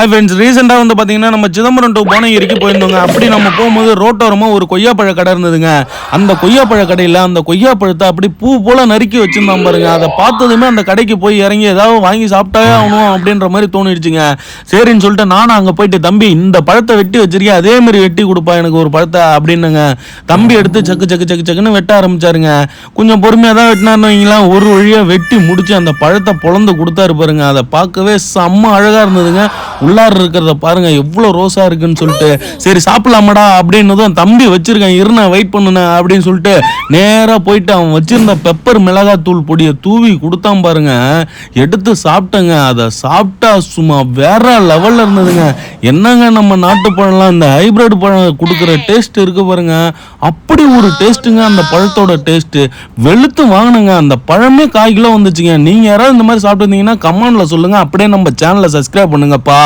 Hi friends ரீசெண்டாக வந்து பார்த்தீங்கன்னா நம்ம சிதம்பரம் டு இறக்கி போயிருந்தோங்க. அப்படி நம்ம போகும்போது ரோட்டோரமாக ஒரு கொய்யாப்பழ கடை இருந்ததுங்க. அந்த கொய்யாப்பழ கடையில் அந்த கொய்யாப்பழத்தை அப்படி பூ போல் நறுக்கி வச்சுருந்தோம் பாருங்க. அதை பார்த்ததுமே அந்த கடைக்கு போய் இறங்கி ஏதாவது வாங்கி சாப்பிட்டாவே ஆகணும் அப்படின்ற மாதிரி தோணிடுச்சுங்க. சரின்னு சொல்லிட்டு நானும் அங்கே போயிட்டு தம்பி இந்த பழத்தை வெட்டி வச்சிருக்கேன் அதே மாதிரி வெட்டி கொடுப்பா எனக்கு ஒரு பழத்தை அப்படின்னுங்க. தம்பி எடுத்து சக்கு சக்கு சக்கு சக்குன்னு வெட்ட ஆரம்பிச்சாருங்க. கொஞ்சம் பொறுமையாக தான் வெட்டினார்னு வைங்களேன். ஒரு வழியாக வெட்டி முடிச்சு அந்த பழத்தை பொழந்து கொடுத்தாரு பாருங்க. அதை பார்க்கவே செம்ம அழகாக இருந்ததுங்க. உள்ளார இருக்கிறத பாருங்க எவ்வளோ ரோஸா இருக்குன்னு சொல்லிட்டு. சரி சாப்பிடலாமாடா அப்படின்னதும் தம்பி வச்சிருக்கேன் இருண்ண வெயிட் பண்ணுனேன் அப்படின்னு சொல்லிட்டு நேராக போயிட்டு அவன் வச்சிருந்த பெப்பர் மிளகாத்தூள் பொடியை தூவி கொடுத்தான் பாருங்க. எடுத்து சாப்பிட்டேங்க. அதை சாப்பிட்டா சும்மா வேற லெவல்ல இருந்ததுங்க. என்னங்க நம்ம நாட்டு பழம்லாம் இந்த ஹைபிரிட் பழம் கொடுக்குற டேஸ்ட் இருக்கு பாருங்க. அப்படி ஒரு டேஸ்ட்டுங்க அந்த பழத்தோட டேஸ்ட்டு வெளுத்து வாங்கினுங்க. அந்த பழமே காய் கிலோ வந்துச்சுங்க. நீங்கள் யாராவது இந்த மாதிரி சாப்பிட்டு இருந்தீங்கன்னா சொல்லுங்கள் அப்படியே நம்ம சேனலை சப்ஸ்கிரைப் பண்ணுங்கப்பா.